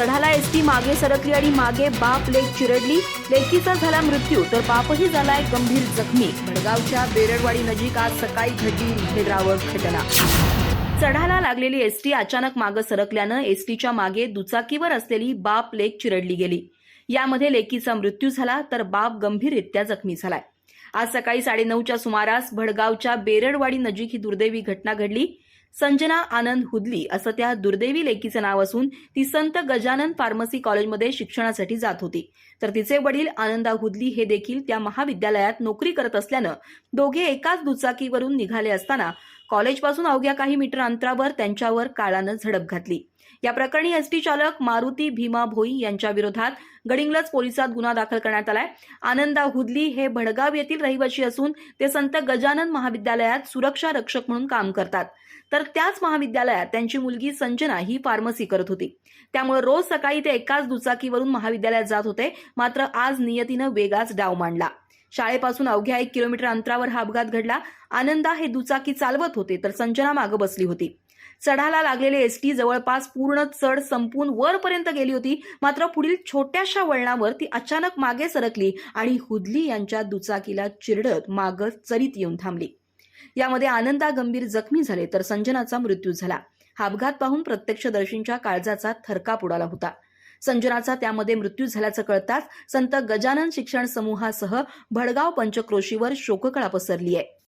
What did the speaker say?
चढाला ST मागे सरकली आणि मागे बाप लेक चिरडली. लेकीचा झाला मृत्यू तर बापही झालाय गंभीर जखमी. भडगावच्या बेरडवाडी नजीक आज सकाळी घडली भेदरावक घटना. चढाला लागलेली एसटी अचानक मागे सरकल्यानं एसटीच्या मागे दुचाकीवर असलेली बाप लेक चिरडली गेली. यामध्ये लेकीचा मृत्यू झाला तर बाप गंभीररित्या जखमी झालाय. आज सकाळी साडेनऊच्या सुमारास भडगावच्या बेरडवाडी नजीक ही दुर्दैवी घटना घडली. संजना आनंद हुदली असं त्या दुर्दैवी लेकीचं नाव असून ती संत गजानन फार्मसी कॉलेजमध्ये शिक्षणासाठी जात होती. तर तिचे वडील आनंदा हुदली हे देखील त्या महाविद्यालयात नोकरी करत असल्यानं दोघे एकाच दुचाकीवरून निघाले असताना कॉलेजपासून अवघ्या काही मीटर अंतरावर त्यांच्यावर काळानं झडप घातली. या प्रकरणी एसटी चालक मारुती भीमा भोई यांच्या विरोधात गडिंगलज पोलिसात गुन्हा दाखल करण्यात आलाय. आनंदा हुदली हे भडगाव येथील रहिवासी असून ते संत गजानन महाविद्यालयात सुरक्षा रक्षक म्हणून काम करतात. तर त्याच महाविद्यालयात त्यांची मुलगी संजना ही फार्मसी करत होती. त्यामुळे रोज सकाळी ते एकाच दुचाकीवरून महाविद्यालयात जात होते. मात्र आज नियतीनं वेगाच डाव मांडला. शाळेपासून अवघ्या एक किलोमीटर अंतरावर हा अपघात घडला. आनंदा हे दुचाकी चालवत होते तर संजना मागं बसली होती. चढाला लागलेले एसटी जवळपास पूर्ण चढ संपून वरपर्यंत गेली होती मात्र पुढील छोट्याशा वळणावर ती अचानक मागे सरकली आणि हुदली यांच्या दुचाकीला चिरडत मागं चरीत येऊन थांबली. यामध्ये आनंदा गंभीर जखमी झाले तर संजनाचा मृत्यू झाला. हा अपघात पाहून प्रत्यक्षदर्शींच्या काळजाचा थरकाप उडाला होता. संजनाचा त्यामध्ये मृत्यू झाल्याचं कळताच संत गजानन शिक्षण समूहासह भडगाव पंचक्रोशीवर शोककळा पसरली आहे